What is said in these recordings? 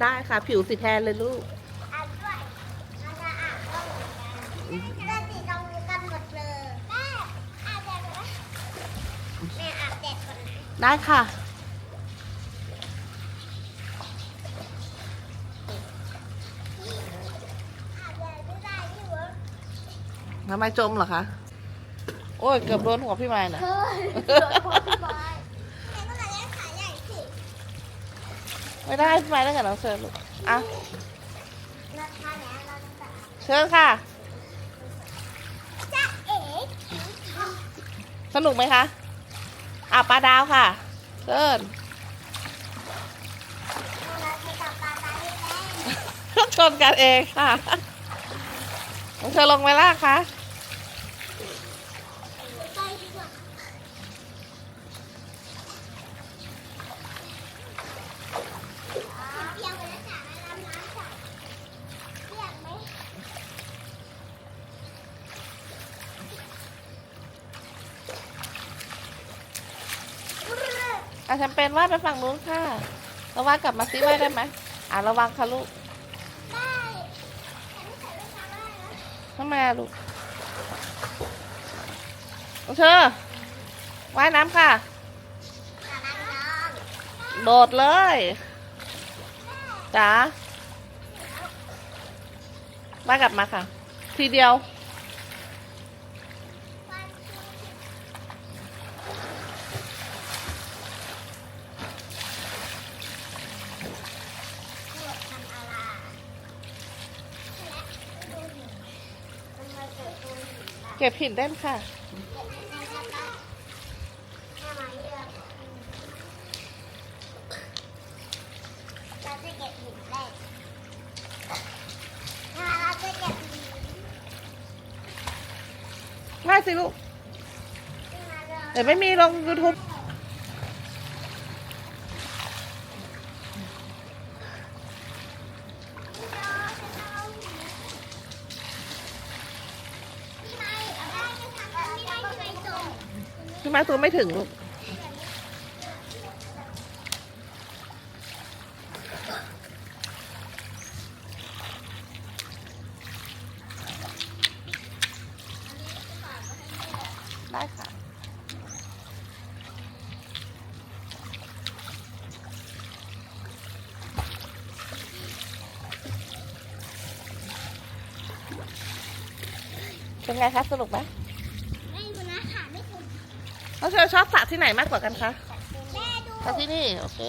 ได้ค่ะ ผิวสีแทนเลยลูกอาบด้วยเราจะอาบต้องเหมือนกันจะสีตรงกันหมดเลยแม่อาบแดดก่อนนะแม่อาบแดดก่อนนะได้ค่ะอาบแดดไม่ได้ที่หัวทำไมจมเหรอคะ โอ้ย เกือบโดนหัวพี่ไม้นะ เฮ้ย ไม่ได้ไม้แล้วกับน้องเชิญลูกอะราคาเนี้ยเราจะเชิญค่ะ สนุกไหมคะอะปลาดาวค่ะเชิญเราจะจับปลาตาที่แม่ชนกันเองค่ะน้องเชิญลงไหมล่ะคะ อะฉันเป็นว่าดไปฝั่งนู้นค่ะระวังกลับมาซิว่าได้ไหมอะระวังค่ะลูกได้ฉันใส่รองเท้าได้ทำไมอะลูกน้อเชิญว่ายน้ำค่ะ โดดเลยจ๋าว่ายกลับมาค่ะ ทีเดียว เก็บหินเล่นค่ะเก็บให้แม่ก็ได้แม่มาเลือกเราจะเก็บหินแรกเราจะเก็บหินง่ายสิลูก เดี๋ยวไม่มีลง YouTube พี่ม้ตัวไม่ถึงลูกได้ค่ะเป็นไงคะสนุกไหม น้องเชอชอบสระที่ไหนมากกว่ากันคะแม่ดูสระที่นี่ โอเค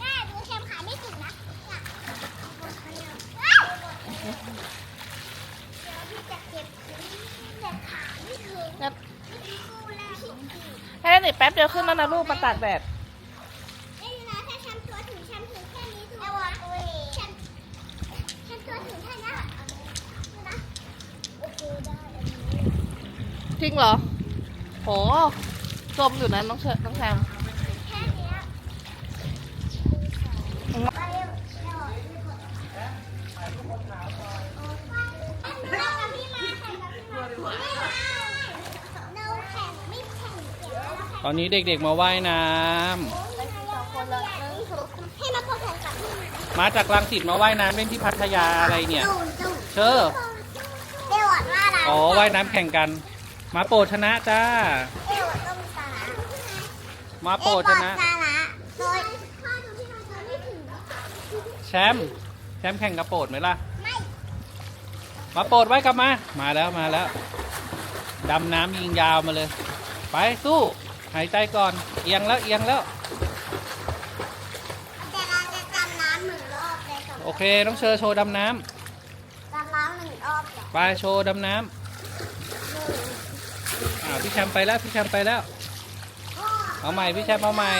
แม่ดูแคมขาไม่ถึงนะอยากเดี๋ยวพี่จะเก็บแต่ขาไม่ถึงงั้นกูแล้วให้ได้หนิแป๊บเดียวขึ้นแล้วนะลูกมาตากแดดไม่ดูนะถ้าแชมป์ตัวถึงแชมป์ถึงแค่นี้ดูนะแชมป์แชมป์ตัวถึงแค่นี้ดูนะโอเคได้อันนี้จริงเหรอโห จมอยู่นะน้องเชอน้องแซมแค่เนี้ยไปเร็วเร็วเรากับพี่มาแข่งกับพี่มาไม่ได้เราแข่งไม่แข่งเก็บแล้วแข่งตอนนี้เด็กๆมาว่ายน้ำให้มาพบกันกับพี่มาจากรังสิตมาว่ายน้ำเล่นที่พัทยาอะไรเนี่ยจูนจูนเชอเอวดว่าอะไรอ๋อว่ายน้ำแข่งกัน มาโปรดชนะจ้า เอวดต้องชนะ มาโปรดชนะเอวดชนะโดยข้าดูที่เราจะไม่ถึง แชมป์แชมป์แข่งกับโปรดไหมล่ะ ไม่มาโปรดไว้กลับมา มาแล้วมาแล้ว ดำน้ำยิงยาวมาเลย ไปสู้ หายใจก่อน เอียงแล้วเอียงแล้ว แต่เราจะจำน้ำหนึ่งรอบเลยกับโอเคต้องเชอโชว์ดำน้ำจำน้ำหนึ่งรอบเลยไปโชว์ดำน้ำอ่าวพี่แชมป์ไปแล้วพี่แชมป์ไปแล้ว เอาใหม่พี่แชมป์เอาใหม่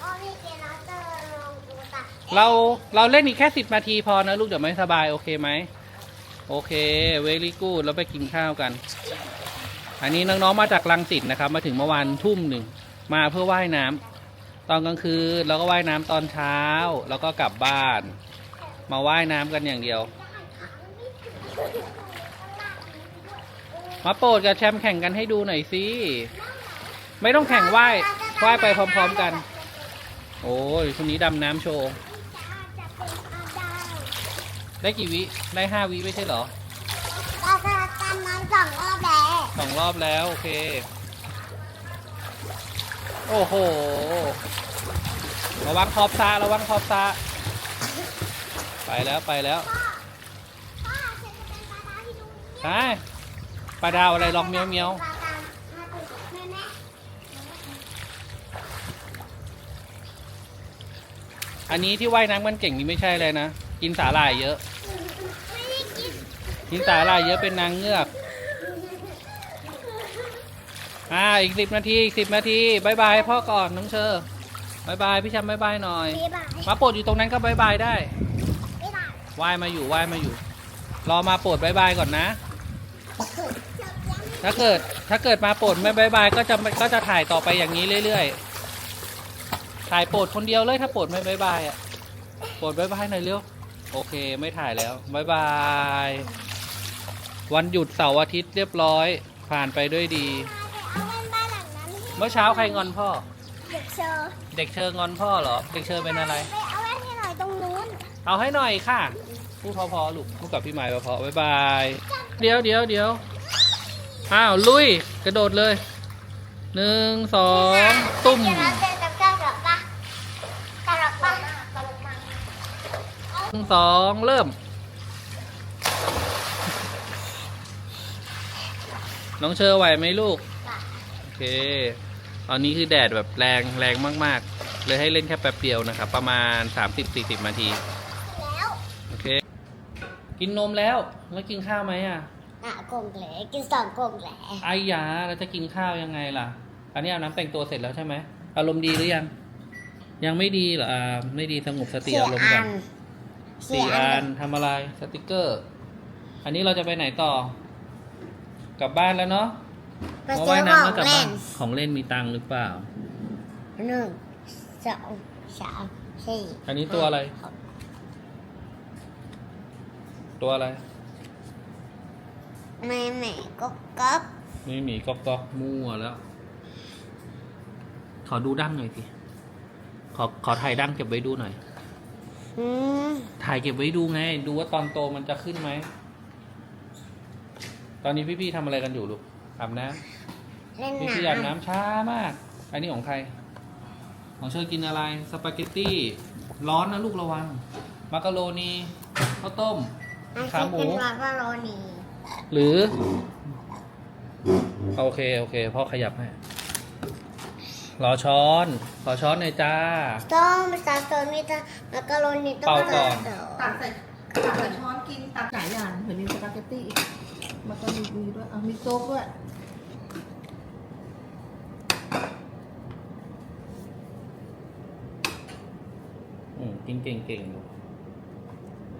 ก็มีเกณฑ์เราเจอลงดูตาเราเราเล่นอีกแค่สิบนาทีพอนะลูกเดี๋ยวไม่สบายโอเคไหม โอเคเวลี่กูดเราไปกินข้าวกัน อันนี้น้องๆมาจากลังสิตนะครับ มาถึงเมื่อวานทุ่มหนึ่ง มาเพื่อว่ายน้ำตอนกลางคืนเราก็ว่ายน้ำตอนเช้า แล้วก็กลับบ้าน มาว่ายน้ำกันอย่างเดียว มาโปรดกับแชมป์แข่งกันให้ดูหน่อยสิไม่ต้องแข่งว่ายว่ายไปพร้อม ๆกัน โอ้ยช่วงนี้ดำน้ำโชว์จะจะเป็นอาดาวได้กี่วิได้ห้าวิไม่ใช่เหรอเราจะทำมันสองรอบแล้วสองรอบแล้ว โอเค โอ้โห ระวังขอบซาระวังขอบซาไปแล้วไปแล้ว พ่อพ่อฉันจะเป็นปลาดาวที่ดู ไป ปลาดาวอะไรลองเมียวเมียวปลาดาวมาดูแม่แม่อันนี้ที่ว่ายน้ำมันเก่งนี่ไม่ใช่เลยนะ กินสาหร่ายเยอะไม่ได้กินกินสาหร่ายเยอะเป็นนางเงือก อ่าอีกสิบนาทีอีกสิบนาทีบายบายพ่อก่อนน้องเชอร์บายบายพี่แชมป์บายบายหน่อยบ๊ายบายมาโปรดอยู่ตรงนั้นก็บายบายได้บ๊ายบายว่ายมาอยู่ว่ายมาอยู่ รอมาโปรดบายบายก่อนนะ ถ้าเกิดถ้าเกิดมาโปรดไม่บายบายก็จะก็จะถ่ายต่อไปอย่างนี้เรื่อยๆ ถ่ายโปรดคนเดียวเลยถ้าโปรดไม่บายบายอะโปรดบายบายหน่อยเร็วโอเคไม่ถ่ายแล้วบายบาย วันหยุดเสาร์อาทิตย์เรียบร้อย ผ่านไปด้วยดีเอาเล่นบ้านหลังนั้นที่เมื่อเช้าใครงอนพ่อ เด็กเชอร์เด็กเชอร์งอนพ่อเหรอ เด็กเชอร์เป็นอะไรไปเอาเล่นให้หน่อยตรงนู้น เอาให้หน่อยค่ะพูดพอๆลูกพูดกับพี่หมายพอๆบ๊ายบาย เดี๋ยวเดี๋ยวเดี๋ยว อ้าวลุยกระโดดเลยหนึ่งสองตุ้มเดี๋ยวเราเจอกับเจ้าหรอกปะตลกปะตลกปะหนึ่งสองเริ่ม น้องเชอร์ไหวไหมลูก โอเคตอนนี้คือแดดแบบแรงแรงมาก ๆ เลยให้เล่นแค่แป๊บเดียวนะครับ ประมาณ 30-40นาทีแล้วโอเค กินนมแล้ว แล้วกินข้าวไหมอะ อะกงแหลกินสองกงแหลไอ้ยาเราจะกินข้าวยังไงล่ะ อันนี้อาบน้ำแต่งตัวเสร็จแล้วใช่ไหมอารมณ์ดีหรือยัง ยังไม่ดีเหรออ่าไม่ดีสงบสติอารมณ์กันสี่อันทำอะไรสติกเกอร์ อันนี้เราจะไปไหนต่อ กลับบ้านแล้วเนาะไปเพราะซื้ว่าอน้ำขก็องกลับเล่บ้านนของเล่นมีตังค์หรือเปล่าหนึ่งสองสามสี่อันนี้ตัวอะไรหกตัวอะไร แม่แม่ก็ก๊อกนี่หมีก๊อกก๊อกมั่วแล้ว ขอดูดั้งหน่อยสิขอขอถ่ายดั้งเก็บไว้ดูหน่อย อืมถ่ายเก็บไว้ดูไง ดูว่าตอนโตมันจะขึ้นไหม ตอนนี้พี่ๆทำอะไรกันอยู่ลูกอาบน้เล่นำพี่น้พี่อาบน้ำช้ามาก อันนี้ของใคร ของเชอกินอะไร สปาเกตตี้ ร้อนนะลูกระวัง มักกะโรนี ข้าวต้มำให้ขาหมูกินวาฟาโรนี หรือ โอเค โอเคพ่อขยับให้รอช้อนขอช้อนหน่อยจ้าต้องภาษาโซนิตามักกะโรนีต้องเป่าก่อนภาษาโซตักใส่ตักใส่ช้อนกินตักหลายอย่างเห็นมีสปาเกตตี้อีกมันก็มีมีด้วยเอามีโจ๊กด้วยอืมกินเก่งๆลูก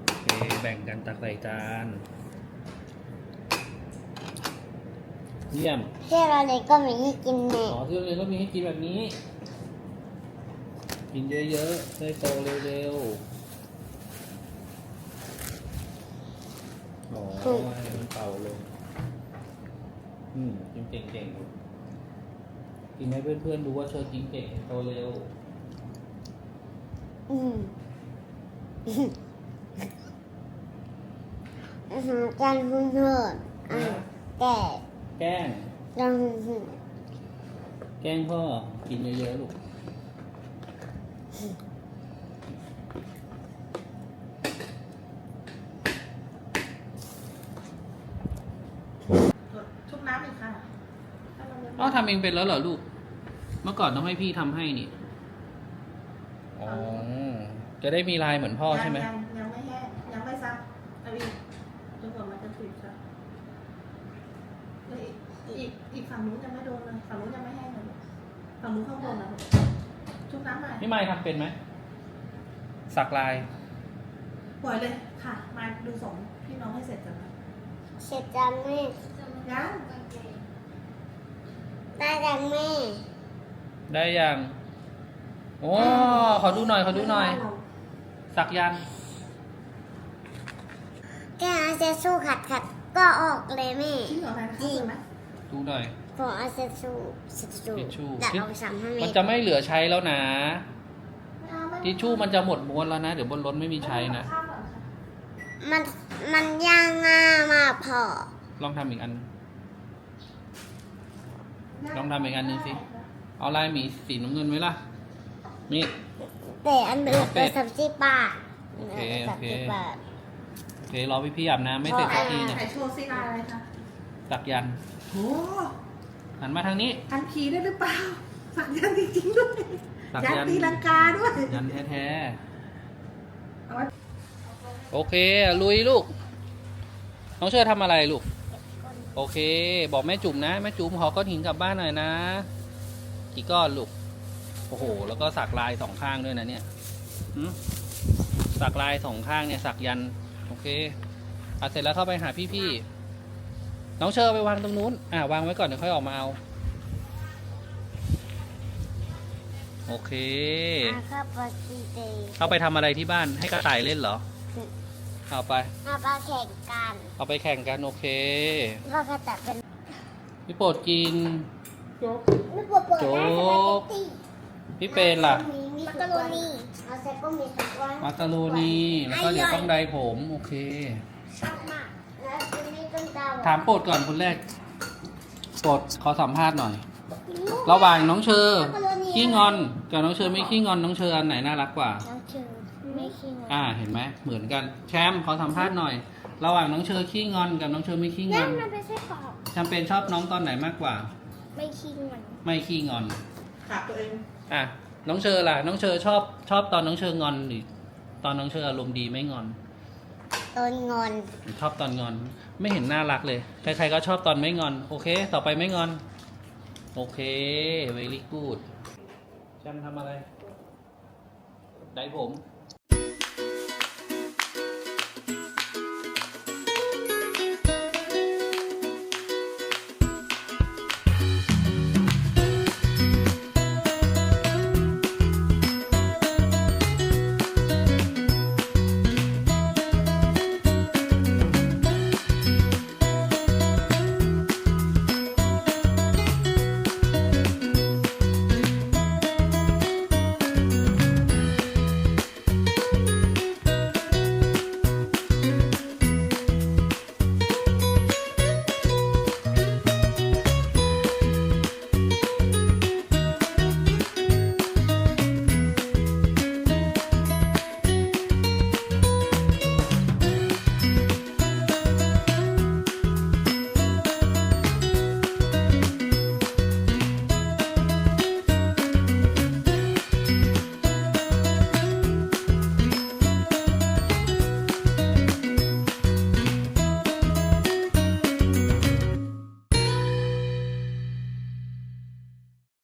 โอเคแบ่งกันตักใส่จาน เยี่ยมที่เราเนี่ยก็มีให้กินแน่อ๋อที่โรงเรียนก็มีให้กินแบบนี้ กินเยอะๆได้โตเร็วๆอ๋อให้มันเป่าลงอืมกินเก่งๆลูกกินให้เพื่อนๆดูว่าเธอกินเก่งโตเร็ว อืมอาหารการหุ่นเหินอะแต่ แกล้งเราหุ่นเหินแกล้งพ่อกินเยอะๆลูก ชุบน้ำอีกค่ะอ๋อทำเองเป็นแล้วเหรอลูก เมื่อก่อนต้องให้พี่ทำให้นี่ อ๋อ จะได้มีลายเหมือนพ่อใช่ไหม ยังยังไม่แห้งยังไม่ซักเอาอีกจนกว่ามันจะถึกค่ะแล้วอีกอีกอีกฝั่งนู้นยังไม่โดนเลยฝั่งนู้นยังไม่แห้งเลย ฝั่งนู้นข้างบนนะชุบน้ำใหม่นี่ไม้ทำเป็นไหมสักลาย ปล่อยเลยค่ะ มาดูสองพี่น้องให้เสร็จกันนะเสร็จจังแม่ยังได้จังแม่ได้ยังโอ้ขอดูหน่อยขอดูหน่อย สักยันต์แกเอาเซสู้ขัดขัดก็ออกเลยแม่จริงเหรอไหมจริงไหมดูหน่อย ผมเอาเซสู้เซสู้ทิชชู่แต่เอาไปซ้ำให้แม่มันจะไม่เหลือใช้แล้วนะ ทิชชู่มันจะหมดม้วนแล้วนะ เดี๋ยวบนรถไม่มีใช้นะ มันมันยากง่ายมากพอลองทำอีกอัน ลองทำอีกอันหนึ่งสิ เอาลายหมีสีน้ำเงินไว้ล่ะ นี่ แต่อันเดือดเป็นสามสิบบาทโอเคสามสิบบาท โอเครอพี่พี่ๆอาบน้ำไม่เสร็จสักทีเนี่ยถ่ายโชว์ซิลายอะไรคะ สักยันต์โอ้ หันมาทางนี้ อันขี่ได้หรือเปล่าสักยันต์จริงๆด้วยสักยันยันต์ต์ตีลังกาด้วยยันต์แท้เอาไว้ๆ โอเค ลุยลูก น้องเชิญทำอะไรลูก โอเค บอกแม่จุ๋มนะ แม่จุ๋มขอก้อนหินกลับบ้านหน่อยนะ กี่ก้อนลูก โอ้โห แล้วก็สักลายสองข้างด้วยนะเนี่ยหึสักลายสองข้างเนี่ยสักยันต์โอเคอะเสร็จแล้วเข้าไปหาพี่ๆ น้องเชอร์ไปวางตรงนู้น อะวางไว้ก่อนเดี๋ยวค่อยออกมาเอา โอเค อาคาปาซิเตเอาไปทำอะไรที่บ้านให้กระต่ายเล่นเหรอ เอาไปมาปลาแข่งกันเอาไปแข่งกันโอเคเราก็จะเป็นพี่โปรดกินโจ๊กไม่ปวดปวดโจ๊ได้กพี่เป็นล่ะมีมีมักกะโรนีเอาเซ็ตก็มีสักวัน มักกะโรนีแล้วก็เดี๋ยวต้องไดผม โอเค ชอบมาก แล้วคุณนี่ต้องเดาถามโปรดก่อนคนแรกโปรดขอสัมภาษณ์หน่อยระหว่างน้องเชอร์ขี้งอนกับน้องเชอร์ไม่ขี้งอนน้องเชอร์อันไหนน่ารักกว่า น้องชื่อไม่คิงอ่าเห็นไหมเหมือนกันแชมป์ขอสัมภาษณ์หน่อย ระหว่างน้องเชอร์ขี้งอนกับน้องเชอร์ไม่ขี้งนั่อนนมันเป็นไส้กรอกแชมเปญชอบน้องตอนไหนมากกว่า ไม่คิงมันไม่ขี้งอน ขาตัวเองอะน้องเชอร์ล่ะ น้องเชอร์ชอบชอบตอนน้องเชอร์งอนหรือตอนน้องเชอร์อารมณ์ดีไม่งอน ตอนงอน ชอบตอนงอน ไม่เห็นน่ารักเลย ใครๆก็ชอบตอนไม่งอน โอเค ต่อไปไม่งอน โอเค very good แชมทำอะไร ได้ผม